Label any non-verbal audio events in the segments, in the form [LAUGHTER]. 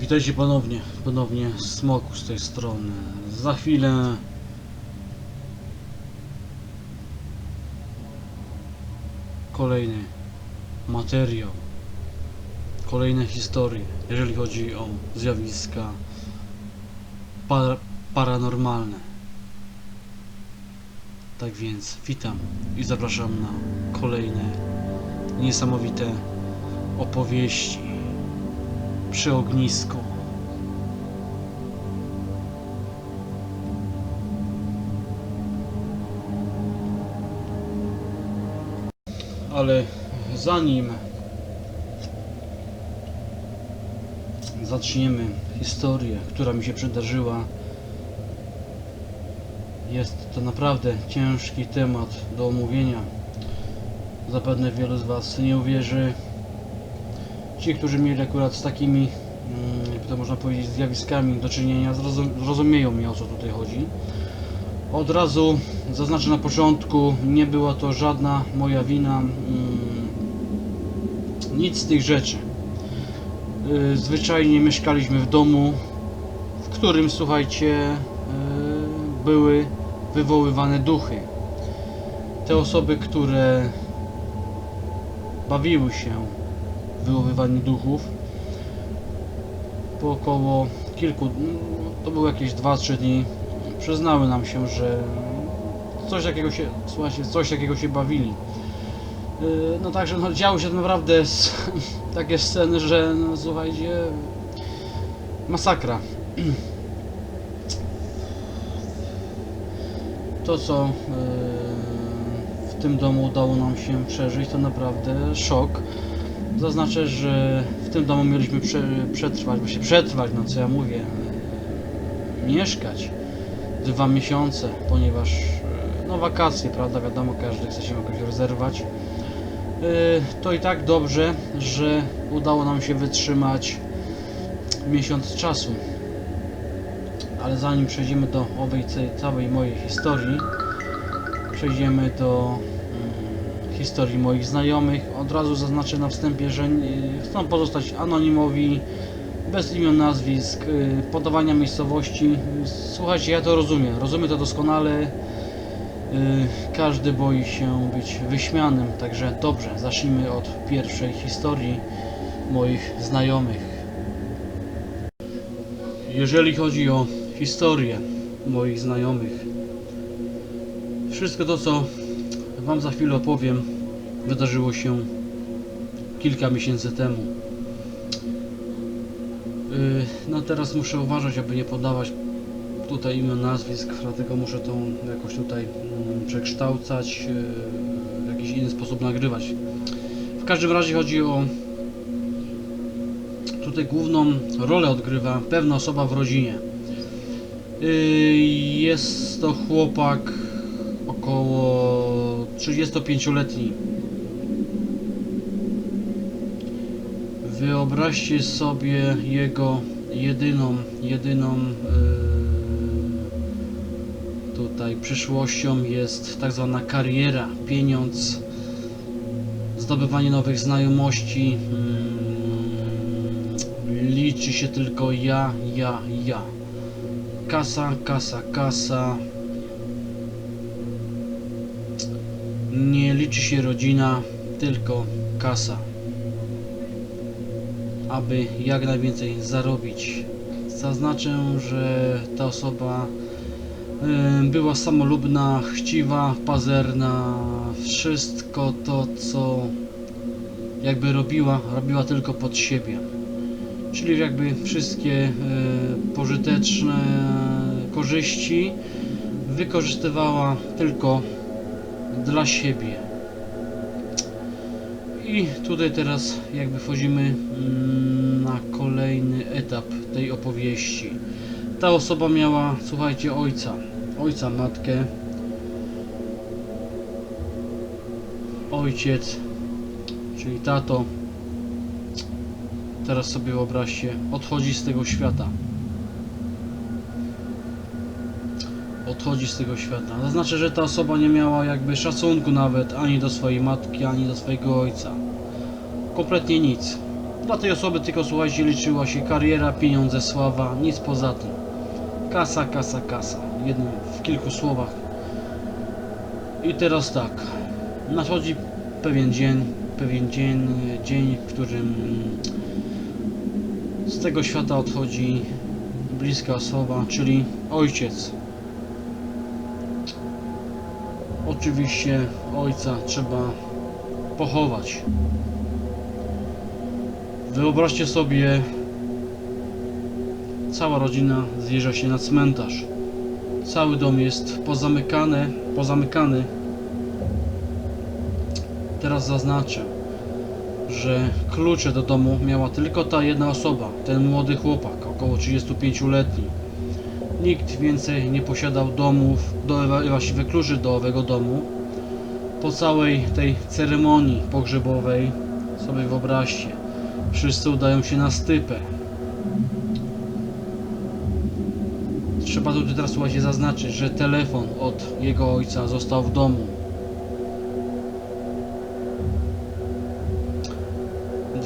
Witajcie ponownie, ponownie Smoku z tej strony. Za chwilę kolejny materiał, kolejne historie, jeżeli chodzi o zjawiska par paranormalne. Tak więc witam i zapraszam na kolejne niesamowite opowieści przy ognisku. Ale zanim zaczniemy historię, która mi się przydarzyła, jest to naprawdę ciężki temat do omówienia. Zapewne wielu z Was nie uwierzy, ci, którzy mieli akurat z takimi, mm, to można powiedzieć, zjawiskami do czynienia, zrozum zrozumieją mi o co tutaj chodzi. Od razu zaznaczę na początku, nie była to żadna moja wina, mm, nic z tych rzeczy. Y, Zwyczajnie mieszkaliśmy w domu, w którym, słuchajcie, y, były wywoływane duchy. Te osoby, które bawiły się wywoływaniu duchów. Po około kilku, no, to były jakieś 2-3 dni, przyznały nam się, że coś takiego się, słuchajcie, coś takiego się bawili. Yy, No także no, działy się naprawdę [LAUGHS] takie sceny, że no, słuchajcie, masakra. To co yy, w tym domu udało nam się przeżyć to naprawdę szok. Zaznaczę, że w tym domu mieliśmy prze, przetrwać, się przetrwać, no co ja mówię, mieszkać dwa miesiące, ponieważ e, no wakacje, prawda, wiadomo, każdy chce się jakoś rozerwać. E, To i tak dobrze, że udało nam się wytrzymać miesiąc czasu. Ale zanim przejdziemy do owej całej mojej historii, przejdziemy do historii moich znajomych. Od razu zaznaczę na wstępie, że y, chcą pozostać anonimowi, bez imion, nazwisk, y, podawania miejscowości. Słuchajcie, ja to rozumiem, rozumiem to doskonale. Y, Każdy boi się być wyśmianym, także dobrze, zacznijmy od pierwszej historii moich znajomych. Jeżeli chodzi o historię moich znajomych, wszystko to, co Wam za chwilę opowiem, wydarzyło się kilka miesięcy temu. Yy, No teraz muszę uważać, aby nie podawać tutaj imion, nazwisk, dlatego muszę to jakoś tutaj mm, przekształcać, yy, w jakiś inny sposób nagrywać. W każdym razie chodzi o tutaj główną rolę odgrywa pewna osoba w rodzinie. Yy, Jest to chłopak około 35-letni. Wyobraźcie sobie jego jedyną, jedyną yy, tutaj przyszłością jest tak zwana kariera, pieniądz, zdobywanie nowych znajomości. Yy, liczy się tylko ja, ja, ja. Kasa, kasa, kasa. Nie liczy się rodzina, tylko kasa. Aby jak najwięcej zarobić. Zaznaczę, że ta osoba była samolubna, chciwa, pazerna. Wszystko to, co jakby robiła, robiła tylko pod siebie. Czyli jakby wszystkie y, pożyteczne korzyści wykorzystywała tylko dla siebie. I tutaj teraz jakby wchodzimy mm, na kolejny etap tej opowieści. Ta osoba miała, słuchajcie, ojca, ojca, matkę. Ojciec, czyli tato, teraz sobie wyobraźcie, odchodzi z tego świata. Odchodzi z tego świata. To znaczy, że ta osoba nie miała jakby szacunku nawet ani do swojej matki, ani do swojego ojca. Kompletnie nic. Dla tej osoby tylko słuchajcie, liczyła się kariera, pieniądze, sława, nic poza tym. Kasa, kasa, kasa. Jednym, w kilku słowach. I teraz tak. Nadchodzi pewien dzień, pewien dzień, dzień, w którym z tego świata odchodzi bliska osoba, czyli ojciec. Oczywiście ojca trzeba pochować. Wyobraźcie sobie, cała rodzina zjeżdża się na cmentarz. Cały dom jest pozamykany, pozamykany. Teraz zaznaczę, że klucze do domu miała tylko ta jedna osoba, ten młody chłopak, około 35-letni. Nikt więcej nie posiadał domów, do, właściwie kluczy do owego domu. Po całej tej ceremonii pogrzebowej, sobie wyobraźcie, wszyscy udają się na stypę. Trzeba tutaj teraz słuchajcie zaznaczyć, że telefon od jego ojca został w domu.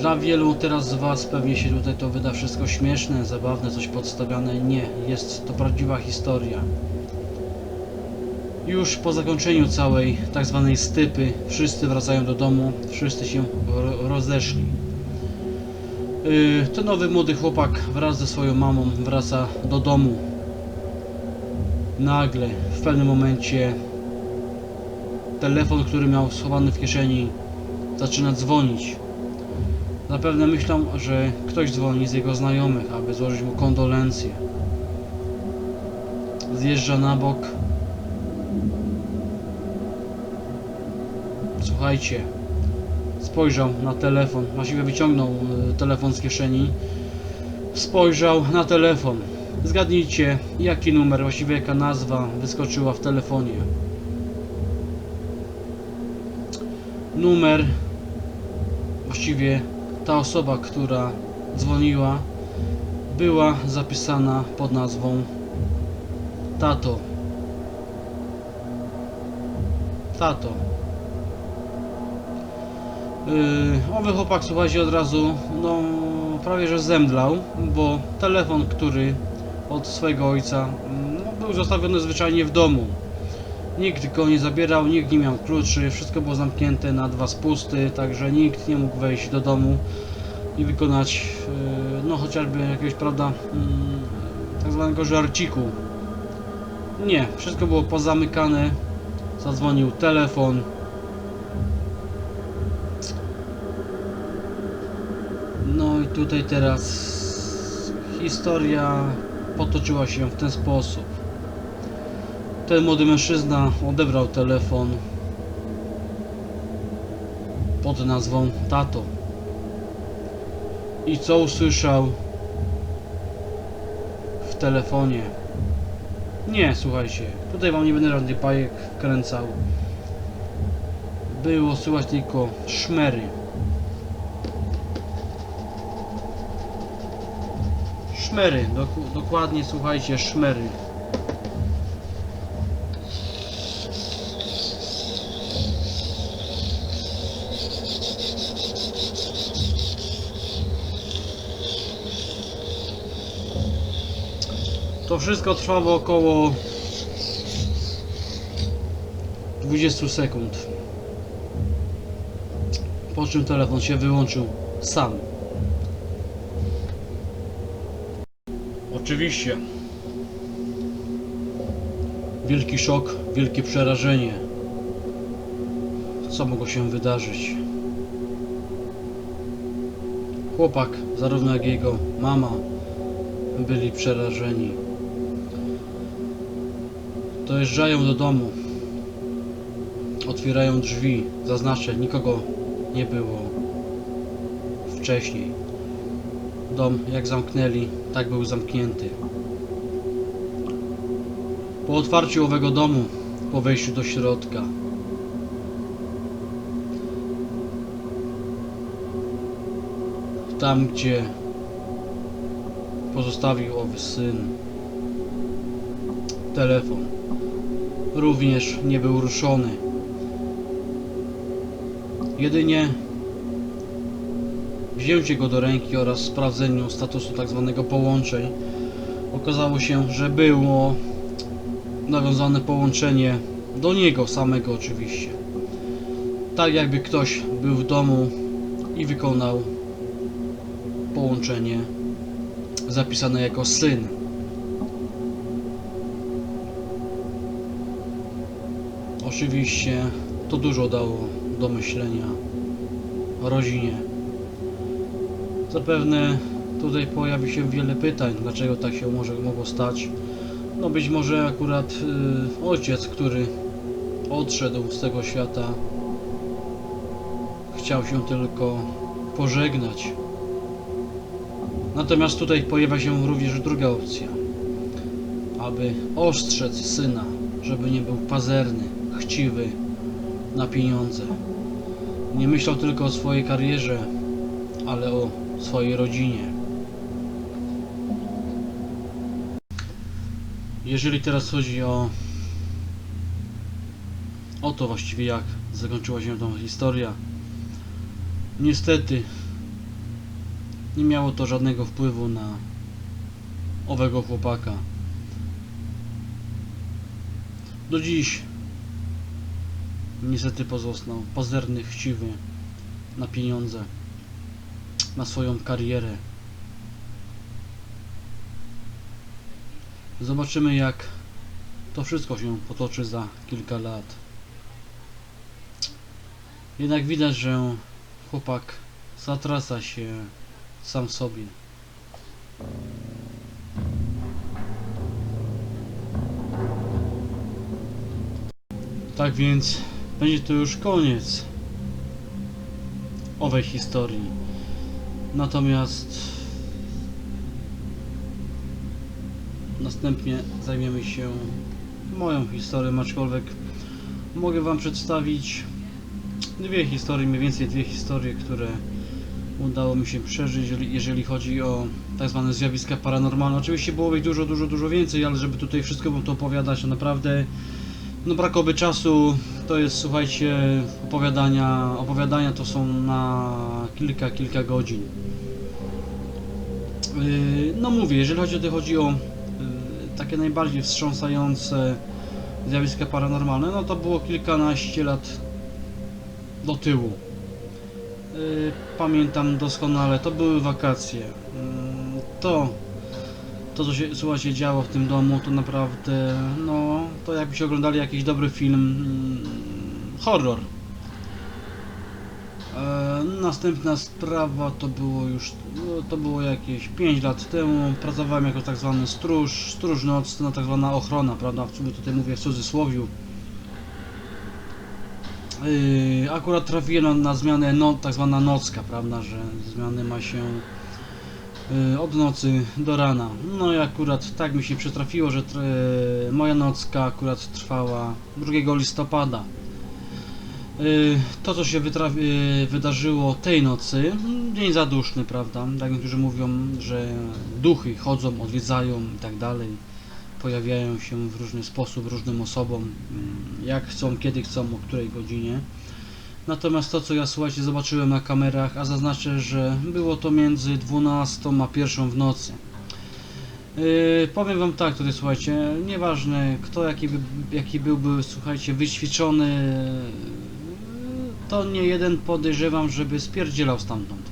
Dla wielu teraz z Was pewnie się tutaj to wyda wszystko śmieszne, zabawne, coś podstawiane. Nie, jest to prawdziwa historia. Już po zakończeniu całej tak zwanej stypy wszyscy wracają do domu, wszyscy się ro- rozeszli. Yy, ten nowy młody chłopak wraz ze swoją mamą wraca do domu. Nagle, w pewnym momencie, telefon, który miał schowany w kieszeni, zaczyna dzwonić. Zapewne myślą, że ktoś dzwoni z jego znajomych, aby złożyć mu kondolencje. Zjeżdża na bok. Słuchajcie, spojrzał na telefon, właściwie wyciągnął y, telefon z kieszeni. Spojrzał na telefon. Zgadnijcie, jaki numer, właściwie jaka nazwa wyskoczyła w telefonie. Numer właściwie ta osoba, która dzwoniła, była zapisana pod nazwą Tato. Tato. Yy, owy chłopak, słuchajcie, od razu, no, prawie że zemdlał, bo telefon, który od swojego ojca, no, był zostawiony zwyczajnie w domu. Nikt go nie zabierał, nikt nie miał kluczy, wszystko było zamknięte na dwa spusty, także nikt nie mógł wejść do domu i wykonać, yy, no chociażby jakiegoś, prawda, mm, tak zwanego żarciku. Nie, wszystko było pozamykane, zadzwonił telefon. No i tutaj teraz historia potoczyła się w ten sposób. Ten młody mężczyzna odebrał telefon pod nazwą Tato. I co usłyszał w telefonie? Nie, słuchajcie, tutaj wam nie będę żadnych bajek kręcał. Było słychać tylko szmery. Szmery, dok- dokładnie słuchajcie, szmery. To wszystko trwało około 20 sekund. Po czym telefon się wyłączył sam. Oczywiście. Wielki szok, wielkie przerażenie. Co mogło się wydarzyć? Chłopak, zarówno jak jego mama, byli przerażeni. Dojeżdżają do domu. Otwierają drzwi. Zaznaczę, nikogo nie było wcześniej. Dom, jak zamknęli, tak był zamknięty. Po otwarciu owego domu, po wejściu do środka, tam gdzie pozostawił owy syn telefon, również nie był ruszony. Jedynie wzięciu go do ręki oraz sprawdzeniu statusu tak zwanego połączeń okazało się, że było nawiązane połączenie do niego samego oczywiście. Tak jakby ktoś był w domu i wykonał połączenie zapisane jako syn. Oczywiście to dużo dało do myślenia rodzinie. Zapewne tutaj pojawi się wiele pytań, dlaczego tak się może mogło stać. No być może akurat y, ojciec, który odszedł z tego świata, chciał się tylko pożegnać. Natomiast tutaj pojawia się również druga opcja. Aby ostrzec syna, żeby nie był pazerny, chciwy na pieniądze. Nie myślał tylko o swojej karierze, ale o swojej rodzinie. Jeżeli teraz chodzi o o to właściwie jak zakończyła się tą historia. Niestety nie miało to żadnego wpływu na owego chłopaka. Do dziś niestety pozostał pazerny, chciwy na pieniądze, na swoją karierę. Zobaczymy jak to wszystko się potoczy za kilka lat. Jednak widać, że chłopak zatraca się sam sobie. Tak więc będzie to już koniec owej historii. Natomiast następnie zajmiemy się moją historią, aczkolwiek mogę Wam przedstawić dwie historie, mniej więcej dwie historie, które udało mi się przeżyć, jeżeli, jeżeli chodzi o tak zwane zjawiska paranormalne. Oczywiście było ich dużo, dużo, dużo więcej, ale żeby tutaj wszystko Wam to opowiadać, to naprawdę no brakoby czasu. To jest, słuchajcie, opowiadania, opowiadania to są na kilka, kilka godzin. Yy, No mówię, jeżeli chodzi o chodzi o yy, takie najbardziej wstrząsające zjawiska paranormalne, no to było kilkanaście lat do tyłu. Yy, Pamiętam doskonale, to były wakacje. To, to co się, słuchajcie, działo w tym domu, to naprawdę, no, to jakbyście oglądali jakiś dobry film, yy, horror. E, Następna sprawa to było już, no, to było jakieś 5 lat temu. Pracowałem jako tak zwany stróż, stróż nocny, no, tak zwana ochrona, prawda? W sumie tutaj mówię w cudzysłowiu. Yy, akurat trafiłem na, na zmianę, no, tak zwana nocka, prawda, że zmiany ma się yy, od nocy do rana. No i akurat tak mi się przytrafiło, że moja nocka akurat trwała 2 listopada. Yy, To, co się yy, wydarzyło tej nocy, dzień zaduszny, prawda? Tak niektórzy mówią, że duchy chodzą, odwiedzają i tak dalej. Pojawiają się w różny sposób różnym osobom, mm, jak chcą, kiedy chcą, o której godzinie. Natomiast to, co ja słuchajcie, zobaczyłem na kamerach, a zaznaczę, że było to między 12 a 1 w nocy. Yy, powiem wam tak, tutaj słuchajcie, nieważne kto jaki, by, jaki byłby, słuchajcie, wyćwiczony, to nie jeden podejrzewam, żeby spierdzielał stamtąd.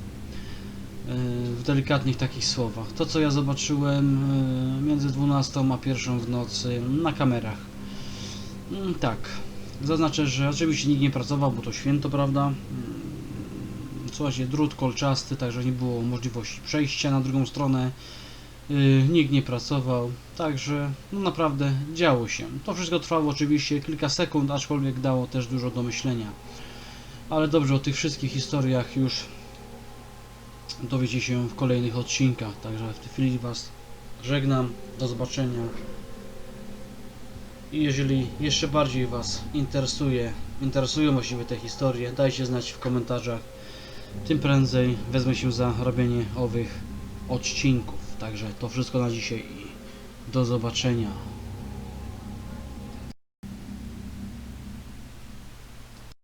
Yy, w delikatnych takich słowach. To co ja zobaczyłem yy, między 12 a 1 w nocy na kamerach. Mm, tak, zaznaczę, że oczywiście nikt nie pracował, bo to święto, prawda? Mm, Słuchajcie, drut kolczasty, także nie było możliwości przejścia na drugą stronę. Yy, nikt nie pracował, także no naprawdę działo się. To wszystko trwało oczywiście kilka sekund, aczkolwiek dało też dużo do myślenia. Ale dobrze, o tych wszystkich historiach już dowiecie się w kolejnych odcinkach, także w tej chwili Was żegnam, do zobaczenia. I jeżeli jeszcze bardziej Was interesuje, interesują właściwie te historie, dajcie znać w komentarzach. Tym prędzej wezmę się za robienie owych odcinków. Także to wszystko na dzisiaj i do zobaczenia.